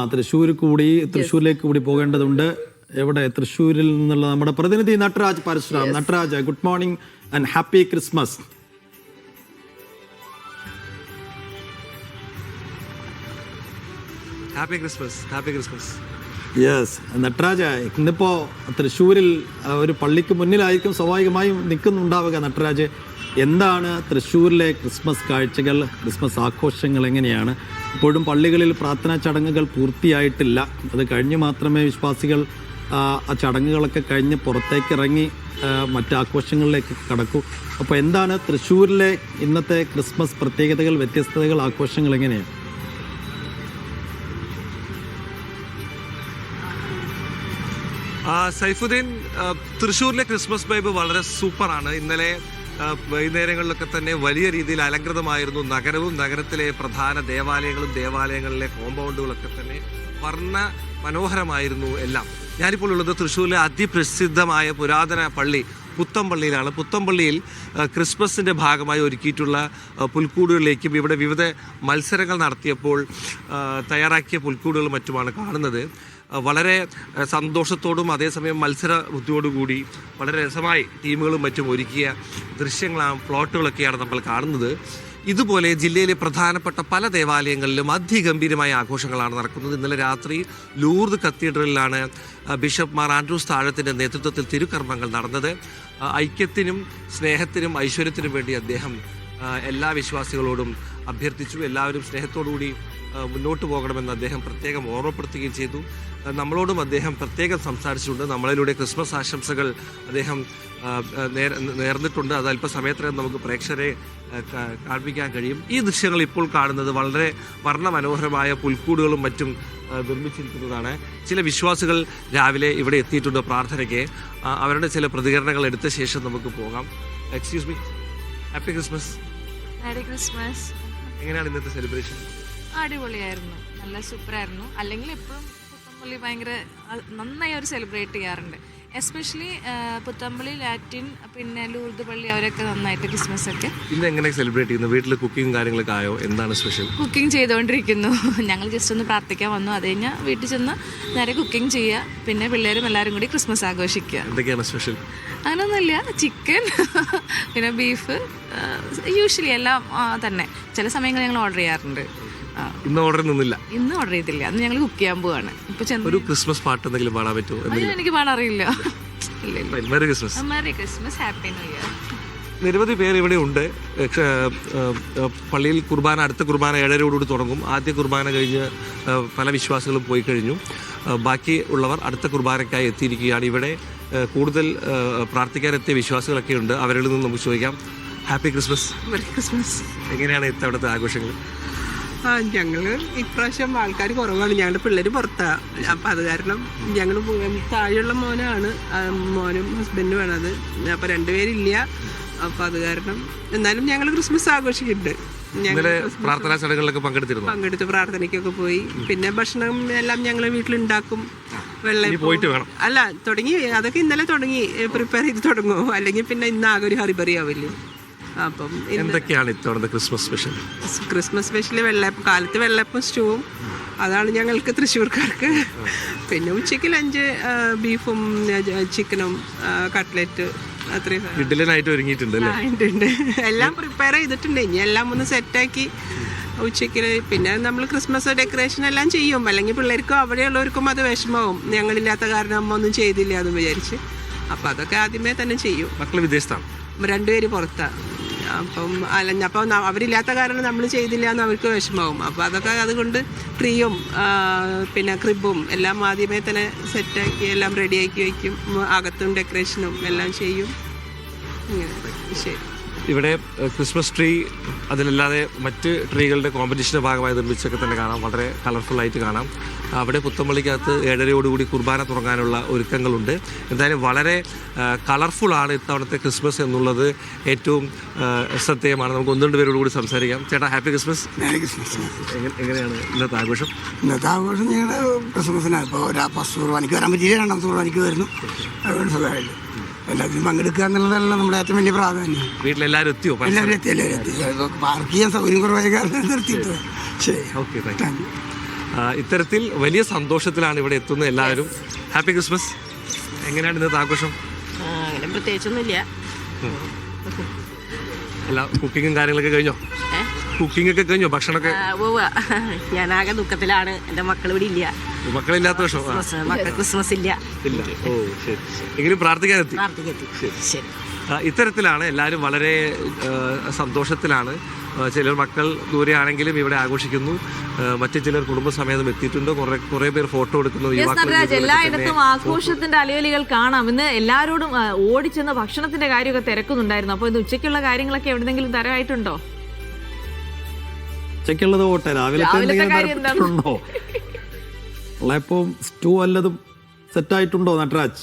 ആ തൃശ്ശൂർ കൂടി തൃശ്ശൂരിലേക്ക് കൂടി പോകേണ്ടതുണ്ട്. എവിടെ? തൃശ്ശൂരിൽ നിന്നുള്ള നമ്മുടെ പ്രതിനിധി Nataraj Parasuram Nataraj good morning and happy Christmas happy Christmas happy Christmas yes Nataraja ഇന്നിപ്പോ തൃശ്ശൂരിൽ ഒരു പള്ളിക്ക് മുന്നിലായിരിക്കും സ്വാഭാവികമായും നിൽക്കുന്നുണ്ടാവുക നട്ടരാജ്. എന്താണ് തൃശ്ശൂരിലെ ക്രിസ്മസ് കാഴ്ചകൾ ക്രിസ്മസ് ആഘോഷങ്ങൾ എങ്ങനെയാണ്? ഇപ്പോഴും പള്ളികളിൽ പ്രാർത്ഥനാ ചടങ്ങുകൾ പൂർത്തിയായിട്ടില്ല. അത് കഴിഞ്ഞ് മാത്രമേ വിശ്വാസികൾ ആ, ചടങ്ങുകളൊക്കെ കഴിഞ്ഞ് പുറത്തേക്ക് ഇറങ്ങി മറ്റു ആഘോഷങ്ങളിലേക്ക് കടക്കൂ. അപ്പോൾ എന്താണ് തൃശ്ശൂരിലെ ഇന്നത്തെ ക്രിസ്മസ് പ്രത്യേകതകൾ വ്യത്യസ്തതകൾ ആഘോഷങ്ങൾ എങ്ങനെയാണ് സൈഫുദ്ദീൻ തൃശ്ശൂരിലെ ക്രിസ്മസ് വൈബ് വളരെ സൂപ്പറാണ്. ഇന്നലെ വൈകുന്നേരങ്ങളിലൊക്കെ തന്നെ വലിയ രീതിയിൽ അലങ്കൃതമായിരുന്നു നഗരവും നഗരത്തിലെ പ്രധാന ദേവാലയങ്ങളും ദേവാലയങ്ങളിലെ കോമ്പൗണ്ടുകളൊക്കെ തന്നെ വർണ മനോഹരമായിരുന്നു എല്ലാം. ഞാനിപ്പോൾ ഉള്ളത് തൃശ്ശൂരിലെ അതിപ്രസിദ്ധമായ പുരാതന പള്ളി പുത്തമ്പള്ളിയിലാണ്. പുത്തമ്പള്ളിയിൽ ക്രിസ്മസിന്റെ ഭാഗമായി ഒരുക്കിയിട്ടുള്ള പുൽക്കൂടുകളിലേക്കും ഇവിടെ വിവിധ മത്സരങ്ങൾ നടത്തിയപ്പോൾ തയ്യാറാക്കിയ പുൽക്കൂടുകളും മറ്റുമാണ് കാണുന്നത്. വളരെ സന്തോഷത്തോടും അതേസമയം മത്സര ബുദ്ധിയോടുകൂടി വളരെ രസമായി ടീമുകളും മറ്റും ഒരുക്കിയ ദൃശ്യങ്ങളാണ് പ്ലോട്ടുകളൊക്കെയാണ് നമ്മൾ കാണുന്നത്. ഇതുപോലെ ജില്ലയിലെ പ്രധാനപ്പെട്ട പല ദേവാലയങ്ങളിലും അതിഗംഭീരമായ ആഘോഷങ്ങളാണ് നടക്കുന്നത്. ഇന്നലെ രാത്രി ലൂർദ് കത്തീഡ്രലിലാണ് ബിഷപ്പ് മാർ ആൻഡ്രൂസ് താഴത്തിന്റെ നേതൃത്വത്തിൽ തിരുക്കർമ്മങ്ങൾ നടന്നത്. ഐക്യത്തിനും സ്നേഹത്തിനും ഐശ്വര്യത്തിനും വേണ്ടി അദ്ദേഹം എല്ലാ വിശ്വാസികളോടും അഭ്യർത്ഥിച്ചു എല്ലാവരും സ്നേഹത്തോടുകൂടി മുന്നോട്ട് പോകണമെന്ന് അദ്ദേഹം പ്രത്യേകം ഓർമ്മപ്പെടുത്തുകയും ചെയ്തു. നമ്മളോടും അദ്ദേഹം പ്രത്യേകം സംസാരിച്ചിട്ടുണ്ട്. നമ്മളിലൂടെ ക്രിസ്മസ് ആശംസകൾ അദ്ദേഹം നേർന്നിട്ടുണ്ട്. അത് അല്പസമയത്തിനകം നമുക്ക് പ്രേക്ഷകരെ കാണിക്കാൻ കഴിയും. ഈ ദൃശ്യങ്ങൾ ഇപ്പോൾ കാണുന്നത് വളരെ വർണമനോഹരമായ പുൽക്കൂടുകളും മറ്റും നിർമ്മിച്ചിരിക്കുന്നതാണ്. ചില വിശ്വാസികൾ രാവിലെ ഇവിടെ എത്തിയിട്ടുണ്ട് പ്രാർത്ഥനയ്ക്ക്. അവരുടെ ചില പ്രതികരണങ്ങൾ എടുത്ത ശേഷം നമുക്ക് പോകാം. Excuse me. Happy Christmas. Merry Christmas എങ്ങനെയാണ് ഇന്നത്തെ സെലിബ്രേഷൻ അടിപൊളിയായിരുന്നു. നല്ല സൂപ്പറായിരുന്നു അല്ലെങ്കിൽ എപ്പോഴും പുത്തമ്പള്ളി ഭയങ്കര നന്നായി അവർ സെലിബ്രേറ്റ് ചെയ്യാറുണ്ട്. എസ്പെഷ്യലി പുത്തമ്പള്ളി ലാറ്റിൻ പിന്നെ ലൂർദ് പള്ളി അവരൊക്കെ നന്നായിട്ട് ക്രിസ്മസ് ഒക്കെ. ഇന്ന് എങ്ങനെ സെലിബ്രേറ്റ് ചെയ്യുന്നു? വീട്ടിൽ കുക്കിംഗ് കാര്യങ്ങളൊക്കെ ആയോ? എന്താണ് സ്പെഷ്യൽ കുക്കിംഗ് ചെയ്തുകൊണ്ടിരിക്കുന്നു ഞങ്ങൾ ജസ്റ്റ് ഒന്ന് പ്രാർത്ഥിക്കാൻ വന്നു. അത് കഴിഞ്ഞാൽ വീട്ടിൽ ചെന്ന് നേരെ കുക്കിംഗ് ചെയ്യുക. പിന്നെ പിള്ളേരും എല്ലാവരും കൂടി ക്രിസ്മസ് ആഘോഷിക്കുക. എന്തൊക്കെയാണ് സ്പെഷ്യൽ അങ്ങനെയൊന്നുമില്ല ചിക്കൻ പിന്നെ ബീഫ് യൂഷ്വലി എല്ലാം തന്നെ. ചില സമയങ്ങളിൽ ഞങ്ങൾ ഓർഡർ ചെയ്യാറുണ്ട്. ഇന്ന് ഓർഡർ നിന്നില്ല. ഇന്ന് ഓർഡർ ചെയ്തില്ല. അന്ന് ഞങ്ങൾ കുക്ക് ചെയ്യാൻ പോവാണ്. ഇപ്പൊ ഒരു ക്രിസ്മസ് പാട്ട് എന്തെങ്കിലും പാടാൻ പറ്റുമോ? അയ്യോ, എനിക്ക് പാടാറിയില്ല. Merry Christmas merry Christmas happy new year നിരവധി പേര് ഇവിടെ ഉണ്ട്. പള്ളിയിൽ കുർബാന അടുത്ത കുർബാന ഏഴരയോടുകൂടി തുടങ്ങും. ആദ്യ കുർബാന കഴിഞ്ഞ് പല വിശ്വാസികളും പോയി കഴിഞ്ഞു. ബാക്കി ഉള്ളവർ അടുത്ത കുർബാനയ്ക്കായി എത്തിയിരിക്കുകയാണ്. ഇവിടെ കൂടുതൽ പ്രാർത്ഥിക്കാനെത്തിയ വിശ്വാസികളൊക്കെ ഉണ്ട്. അവരിൽ നിന്ന് നമുക്ക് ചോദിക്കാം. ഹാപ്പി ക്രിസ്മസ് മെറി ക്രിസ്മസ് എങ്ങനെയാണ് ഇത്തവണത്തെ ആഘോഷങ്ങൾ? ആ ഞങ്ങൾ ഇപ്രാവശ്യം ആൾക്കാർ കുറവാണ്. ഞങ്ങളുടെ പിള്ളേര് പുറത്താ. അപ്പൊ അത് കാരണം ഞങ്ങൾ താഴെയുള്ള മോനാണ്. മോനും ഹസ്ബൻഡും വേണത് അപ്പൊ രണ്ടുപേരില്ല അപ്പൊ അത് കാരണം എന്നാലും ഞങ്ങൾ ക്രിസ്മസ് ആഘോഷിക്കുന്നുണ്ട്. പ്രാർത്ഥനാ ചടങ്ങുകളിലൊക്കെ പങ്കെടുത്തിരുന്നു? പങ്കെടുത്ത് പ്രാർത്ഥനയ്ക്കൊക്കെ പോയി. പിന്നെ ഭക്ഷണം എല്ലാം ഞങ്ങൾ വീട്ടിലുണ്ടാക്കും. വെള്ളം പോയിട്ട് വേണം. അല്ല തുടങ്ങി. അതൊക്കെ ഇന്നലെ തുടങ്ങി. പ്രിപ്പയർ ചെയ്ത് തുടങ്ങും. അല്ലെങ്കിൽ പിന്നെ ഇന്ന് ആകെ ഒരു ഹറിബറി ആവില്ലേ? അപ്പം എന്തൊക്കെയാണ് ഇത്തവണത്തെ ക്രിസ്മസ് സ്പെഷ്യൽ ക്രിസ്മസ് സ്പെഷ്യൽ വെള്ളയപ്പം കാലത്ത് വെള്ളയപ്പം സ്റ്റൂവും. അതാണ് ഞങ്ങൾക്ക് തൃശ്ശൂർക്കാർക്ക്. പിന്നെ ഉച്ചയ്ക്ക് ലഞ്ച് ബീഫും ചിക്കനും കട്ട്ലറ്റ് അത്രയും. സാധനം. ഒരുങ്ങിയിട്ടുണ്ട്. എല്ലാം പ്രിപ്പയർ ചെയ്തിട്ടുണ്ട്. ഇനി എല്ലാം ഒന്ന് സെറ്റാക്കി ഉച്ചയ്ക്ക്. പിന്നെ നമ്മൾ ക്രിസ്മസ് ഡെക്കറേഷൻ എല്ലാം ചെയ്യും. അല്ലെങ്കിൽ പിള്ളേർക്കും അവിടെയുള്ളവർക്കും അത് വിഷമവും ഞങ്ങളില്ലാത്ത കാരണം അമ്മ ഒന്നും ചെയ്തില്ല എന്ന് വിചാരിച്ച്. അപ്പൊ അതൊക്കെ ആദ്യമേ തന്നെ ചെയ്യും. മക്കൾ വിദേശത്താണ്? രണ്ടുപേര് പുറത്താണ് അപ്പം അല്ല അപ്പം അവരില്ലാത്ത കാരണം നമ്മൾ ചെയ്തില്ല എന്ന് അവർക്ക് വിഷമാവും അപ്പം അതൊക്കെ അതുകൊണ്ട് ട്രീയും പിന്നെ ക്രിബും എല്ലാം ആദ്യമേ തന്നെ സെറ്റാക്കി എല്ലാം റെഡിയാക്കി വയ്ക്കും. അകത്തും ഡെക്കറേഷനും എല്ലാം ചെയ്യും. ഇങ്ങനെ. ശരി. ഇവിടെ ക്രിസ്മസ് ട്രീ അതിലല്ലാതെ മറ്റ് ട്രീകളുടെ കോമ്പറ്റീഷന്റെ ഭാഗമായി നിർമ്മിച്ചൊക്കെ തന്നെ കാണാം. വളരെ കളർഫുൾ ആയിട്ട് കാണാം. അവിടെ പുത്തമ്പള്ളിക്കകത്ത് ഏഴരയോടുകൂടി കുർബാന തുടങ്ങാനുള്ള ഒരുക്കങ്ങളുണ്ട്. എന്തായാലും വളരെ കളർഫുൾ ആണ് ഇത്തവണത്തെ ക്രിസ്മസ് എന്നുള്ളത് ഏറ്റവും ശ്രദ്ധേയമാണ്. നമുക്ക് ഒന്ന് രണ്ട് പേരോട് കൂടി സംസാരിക്കാം. ചേട്ടാ ഹാപ്പി ക്രിസ്മസ് ക്രിസ്മസ് എങ്ങനെയാണ് ഇന്നത്തെ ആഘോഷം? ഇന്നത്തെ ആഘോഷം ഞങ്ങളുടെ ക്രിസ്മസിനാണ് ഇപ്പോൾ ഒരു പത്ത് കുർബാനയ്ക്ക് വരാൻ പറ്റിയില്ല രണ്ടാമത്തെ കുർബാനയ്ക്ക് വരുന്നു. അതുകൊണ്ട് സുഖമായിട്ട് എല്ലാത്തിനും പങ്കെടുക്കുക എന്നുള്ളതല്ല നമ്മുടെ ഏറ്റവും വലിയ പ്രാധാന്യം. വീട്ടിലെല്ലാവരും എത്തിയോ? എല്ലാവരും എത്തി എല്ലാവരും എത്തി. പാർക്ക് ചെയ്യാൻ സൗകര്യം കുറവായ കാരണം നിർത്തിയിട്ട് ശരി. ഓക്കെ താങ്ക് യു ആ, ഇത്തരത്തിൽ വലിയ സന്തോഷത്തിലാണ് ഇവിടെ എത്തുന്നത് എല്ലാവരും. ഹാപ്പി ക്രിസ്മസ് എങ്ങനെയാണ് ഇന്നത്തെ ആഘോഷം? അങ്ങനെ പ്രത്യേകിച്ചൊന്നുമില്ല. എല്ലാ കുക്കിങ്ങും കാര്യങ്ങളൊക്കെ കഴിഞ്ഞോ? കുക്കിംഗ് ഒക്കെ കഴിഞ്ഞോ? ഭക്ഷണമൊക്കെ? ഞാൻ ആകെ ദുഃഖത്തിലാണ്. എന്റെ മക്കൾ ഇവിടെ ഇല്ല. മക്കളില്ലാത്ത ക്രിസ്മസ് ഇല്ല. ഇല്ല. ഓ ശരി. എങ്കിലും പ്രാർത്ഥിക്കാൻ എത്തി ഇത്തരത്തിലാണ് എല്ലാവരും വളരെ സന്തോഷത്തിലാണ്. ചിലർ മക്കൾ ദൂരെയാണെങ്കിലും ഇവിടെ ആഘോഷിക്കുന്നു. മറ്റു ചിലർ കുടുംബസമേതം എത്തിയിട്ടുണ്ട്. കുറെ കുറെ പേർ ഫോട്ടോ എടുക്കുന്നു എല്ലായിടത്തും ആഘോഷത്തിന്റെ അലയലികൾ കാണാം. ഇന്ന് എല്ലാവരോടും ഓടിച്ചെന്ന ഭക്ഷണത്തിന്റെ കാര്യമൊക്കെ തിരക്കുന്നുണ്ടായിരുന്നു. അപ്പൊ ഇന്ന് ഉച്ചയ്ക്കുള്ള കാര്യങ്ങളൊക്കെ എവിടെന്നെങ്കിലും തരമായിട്ടുണ്ടോ? ഉച്ചയ്ക്കുള്ളത് പോട്ടെ? രാവിലെ ഉള്ളപ്പം സ്റ്റൂ വല്ലതും സെറ്റായിട്ടുണ്ടോ നട്ടരാജ്?